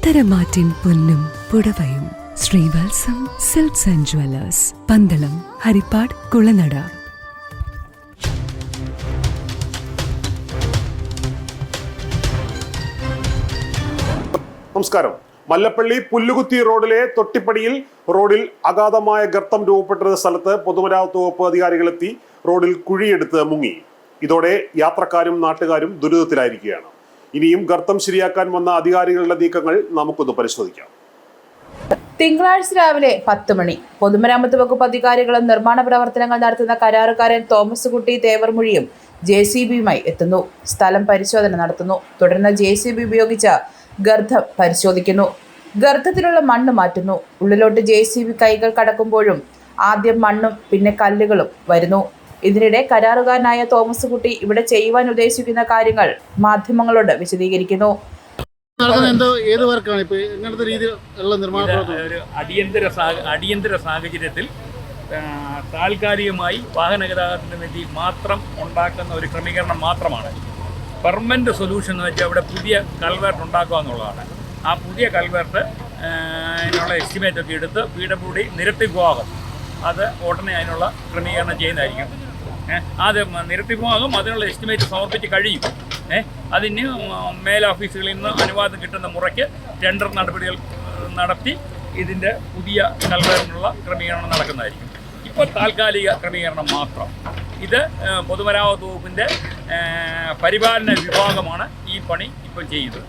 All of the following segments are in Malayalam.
പത്തരമാറ്റിൻ പൊന്നും പുടവയും. Sreevalsam silks and jewellers Pandalam Harippad Kulanada. നമസ്കാരം. മല്ലപ്പള്ളി പുല്ലുകുത്തി റോഡിലെ തൊട്ടിപ്പടിയിൽ റോഡിൽ അഗാധമായ ഗർത്തം രൂപപ്പെട്ടിരുന്ന സ്ഥലത്ത് പൊതുമരാമത്ത് വകുപ്പ് അധികാരികളെത്തി റോഡിൽ കുഴിയെടുത്ത് മുങ്ങി. ഇതോടെ യാത്രക്കാരും നാട്ടുകാരും ദുരിതത്തിലായിരിക്കുകയാണ്. ഇനിയും ഗർത്തം ശരിയാക്കാൻ വന്ന അധികാരികളുടെ നീക്കങ്ങൾ നമുക്കൊന്ന് പരിശോധിക്കാം. തിങ്കളാഴ്ച രാവിലെ പത്ത് മണി. പൊതുമരാമത്ത് വകുപ്പ് അധികാരികളും നിർമ്മാണ പ്രവർത്തനങ്ങൾ നടത്തുന്ന കരാറുകാരൻ തോമസ് കുട്ടി തേവർമൊഴിയും ജെ സി ബിയുമായി എത്തുന്നു. സ്ഥലം പരിശോധന നടത്തുന്നു. തുടർന്ന് ജെ സി ബി ഉപയോഗിച്ച ഗർഭം പരിശോധിക്കുന്നു. ഗർഭത്തിലുള്ള മണ്ണ് മാറ്റുന്നു. ഉള്ളിലോട്ട് ജെ സി ബി കൈകൾ കടക്കുമ്പോഴും ആദ്യം മണ്ണും പിന്നെ കല്ലുകളും വരുന്നു. ഇതിനിടെ കരാറുകാരനായ തോമസ് കുട്ടി ഇവിടെ ചെയ്യുവാൻ ഉദ്ദേശിക്കുന്ന കാര്യങ്ങൾ മാധ്യമങ്ങളോട് വിശദീകരിക്കുന്നു. അടിയന്തര അടിയന്തര സാഹചര്യത്തിൽ താൽക്കാലികമായി വാഹന ഗതാഗതത്തിന് വേണ്ടി മാത്രം ഉണ്ടാക്കുന്ന ഒരു ക്രമീകരണം മാത്രമാണ്. പെർമനന്റ് സൊല്യൂഷൻ എന്ന് വെച്ചാൽ അവിടെ പുതിയ കൽവേർട്ട് ഉണ്ടാക്കുക എന്നുള്ളതാണ്. ആ പുതിയ കൽവേർട്ട് അതിനുള്ള എസ്റ്റിമേറ്റ് ഒക്കെ എടുത്ത് പി ഡബ്ല്യു ഡി നിരത്തി വിഭാഗം അത് ഉടനെ അതിനുള്ള ക്രമീകരണം ചെയ്യുന്നതായിരിക്കും. അത് നിരത്തി വിഭാഗം അതിനുള്ള എസ്റ്റിമേറ്റ് സമർപ്പിച്ച് കഴിയും. അതിന് മേലോഫീസുകളിൽ നിന്ന് അനുവാദം കിട്ടുന്ന മുറയ്ക്ക് ടെൻഡർ നടപടികൾ നടത്തി ഇതിന്റെ പുതിയ കൽവേറിനുള്ള ക്രമീകരണം നടക്കുന്നതായിരിക്കും. ഇപ്പോൾ താൽക്കാലിക ക്രമീകരണം മാത്രം. ഇത് പൊതുമരാമത്ത് വകുപ്പിന്റെ പരിപാലന വിഭാഗമാണ് ഈ പണി ഇപ്പോൾ ചെയ്യുന്നത്.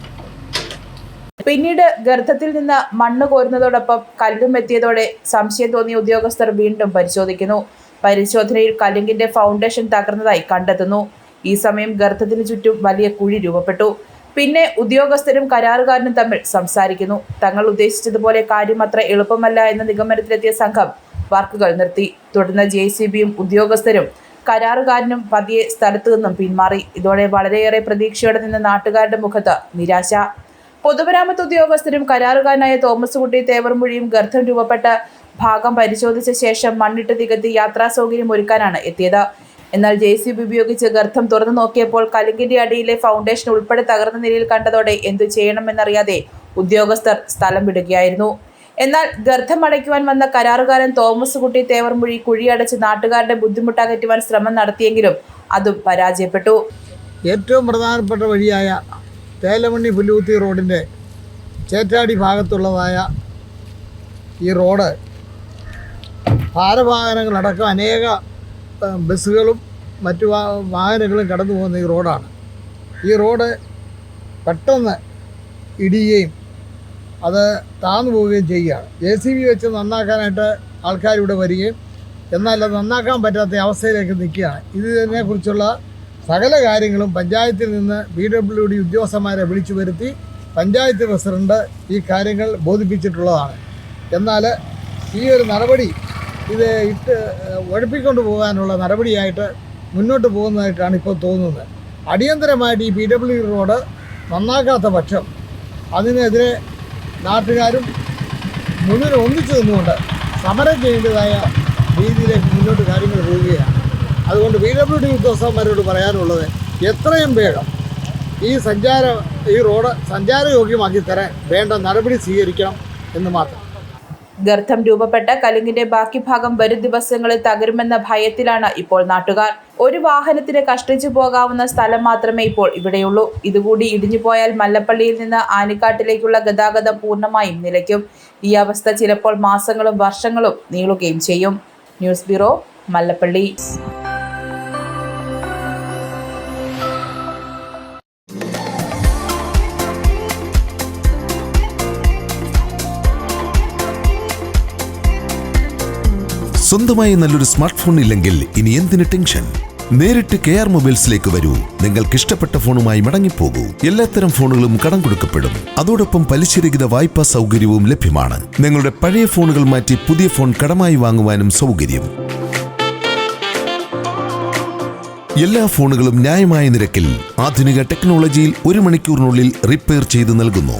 പിന്നീട് ഗർത്തത്തിൽ നിന്ന് മണ്ണ് കോരുന്നതോടൊപ്പം കല്ലും എത്തിയതോടെ സംശയം തോന്നിയ ഉദ്യോഗസ്ഥർ വീണ്ടും പരിശോധിക്കുന്നു. പരിശോധനയിൽ കലിങ്കിന്റെ ഫൗണ്ടേഷൻ തകർന്നതായി കണ്ടെത്തുന്നു. ഈ സമയം ഗർത്തത്തിന് ചുറ്റും വലിയ കുഴി രൂപപ്പെട്ടു. പിന്നെ ഉദ്യോഗസ്ഥരും കരാറുകാരനും തമ്മിൽ സംസാരിക്കുന്നു. തങ്ങൾ ഉദ്ദേശിച്ചതുപോലെ കാര്യം അത്ര എളുപ്പമല്ല എന്ന നിഗമനത്തിലെത്തിയ സംഘം വർക്കുകൾ നിർത്തി. തുടർന്ന് ജെ സി ബിയും ഉദ്യോഗസ്ഥരും കരാറുകാരനും പതിയെ സ്ഥലത്തു നിന്നും പിന്മാറി. ഇതോടെ വളരെയേറെ പ്രതീക്ഷയോടെ നിന്ന നാട്ടുകാരുടെ മുഖത്ത് നിരാശ. പൊതുമരാമത്ത് ഉദ്യോഗസ്ഥരും കരാറുകാരനായ തോമസ് കുട്ടി തേവർമൊഴിയും ഗർഭം രൂപപ്പെട്ട ഭാഗം പരിശോധിച്ച ശേഷം മണ്ണിട്ട് തികത്തി യാത്രാ സൗകര്യം ഒരുക്കാനാണ് എത്തിയത്. എന്നാൽ ജെ സി ബി ഉപയോഗിച്ച് ഗർത്തം തുറന്നു നോക്കിയപ്പോൾ കലുങ്കിന്റെ അടിയിലെ ഫൗണ്ടേഷൻ ഉൾപ്പെടെ തകർന്ന നിലയിൽ കണ്ടതോടെ എന്തു ചെയ്യണമെന്നറിയാതെ ഉദ്യോഗസ്ഥർ സ്ഥലം വിടുകയായിരുന്നു. എന്നാൽ ഗർഭം അടയ്ക്കുവാൻ വന്ന കരാറുകാരൻ തോമസ് കുട്ടി തേവർമൊഴി കുഴിയടച്ച് നാട്ടുകാരുടെ ബുദ്ധിമുട്ടകറ്റുവാൻ ശ്രമം നടത്തിയെങ്കിലും അതും പരാജയപ്പെട്ടു. ഏറ്റവും പ്രധാനപ്പെട്ട വഴിയായ തേലമണ്ണി പുല്ലുകുത്തി റോഡിന്റെ ചേറ്റാടി ഭാഗത്തുള്ളതായ ഈ റോഡ് ഭാരവാഹനങ്ങളടക്കം അനേക ബസ്സുകളും മറ്റു വാഹനങ്ങളും കടന്നു പോകുന്ന ഈ റോഡാണ്. ഈ റോഡ് പെട്ടെന്ന് ഇടിയുകയും അത് താന്നു പോവുകയും ചെയ്യുകയാണ്. ജെ സി ബി വെച്ച് നന്നാക്കാനായിട്ട് ആൾക്കാർ ഇവിടെ വരികയും എന്നാൽ അത് നന്നാക്കാൻ പറ്റാത്ത അവസ്ഥയിലേക്ക് നിൽക്കുകയാണ്. ഇതിനെക്കുറിച്ചുള്ള സകല കാര്യങ്ങളും പഞ്ചായത്തിൽ നിന്ന് ബി ഡബ്ല്യു ഡി ഉദ്യോഗസ്ഥന്മാരെ വിളിച്ചു വരുത്തി പഞ്ചായത്ത് പ്രസിഡന്റ് ഈ കാര്യങ്ങൾ ബോധിപ്പിച്ചിട്ടുള്ളതാണ്. എന്നാൽ ഈ ഒരു നടപടി ഇത് ഇട്ട് ഒഴിപ്പിക്കൊണ്ട് പോകാനുള്ള നടപടിയായിട്ട് മുന്നോട്ട് പോകുന്നതായിട്ടാണ് ഇപ്പോൾ തോന്നുന്നത്. അടിയന്തരമായിട്ട് ഈ പി ഡബ്ല്യു റോഡ് നന്നാക്കാത്ത പക്ഷം അതിനെതിരെ നാട്ടുകാരും മുന്നിൽ ഒന്നിച്ചു നിന്നുകൊണ്ട് സമരം ചെയ്യേണ്ടതായ രീതിയിലേക്ക് മുന്നോട്ട് കാര്യങ്ങൾ പോവുകയാണ്. അതുകൊണ്ട് പി ഡബ്ല്യു ഡി ഉദ്യോഗസ്ഥന്മാരോട് പറയാനുള്ളത് എത്രയും വേഗം ഈ സഞ്ചാര ഈ റോഡ് സഞ്ചാരയോഗ്യമാക്കി തരാൻ വേണ്ട നടപടി സ്വീകരിക്കണം എന്ന് മാത്രം. ഗർത്തം രൂപപ്പെട്ട കലുങ്കിന്റെ ബാക്കി ഭാഗം വരും ദിവസങ്ങളിൽ തകരുമെന്ന ഭയത്തിലാണ് ഇപ്പോൾ നാട്ടുകാർ. ഒരു വാഹനത്തിന് കഷ്ടിച്ചു പോകാവുന്ന സ്ഥലം മാത്രമേ ഇപ്പോൾ ഇവിടെയുള്ളൂ. ഇതുകൂടി ഇടിഞ്ഞു പോയാൽ മല്ലപ്പള്ളിയിൽ നിന്ന് ആനിക്കാട്ടിലേക്കുള്ള ഗതാഗതം പൂർണമായും നിലയ്ക്കും. ഈ അവസ്ഥ ചിലപ്പോൾ മാസങ്ങളും വർഷങ്ങളും നീളുകയും ചെയ്യും. News bureau Mallappally. സ്വന്തമായി നല്ലൊരു സ്മാർട്ട് ഫോൺ ഇല്ലെങ്കിൽ ഇനി എന്തിന് ടെൻഷൻ? നേരിട്ട് കെ ആർ മൊബൈൽസിലേക്ക് വരൂ. നിങ്ങൾക്ക് ഇഷ്ടപ്പെട്ട ഫോണുമായി മടങ്ങിപ്പോകൂ. എല്ലാത്തരം ഫോണുകളും കടം കൊടുക്കപ്പെടും. അതോടൊപ്പം പലിശരഹിത വായ്പാ സൗകര്യവും ലഭ്യമാണ്. നിങ്ങളുടെ പഴയ ഫോണുകൾ മാറ്റി പുതിയ ഫോൺ കടമായി വാങ്ങുവാനും സൗകര്യം. എല്ലാ ഫോണുകളും ന്യായമായ നിരക്കിൽ ആധുനിക ടെക്നോളജിയിൽ ഒരു മണിക്കൂറിനുള്ളിൽ റിപ്പയർ ചെയ്ത് നൽകുന്നു.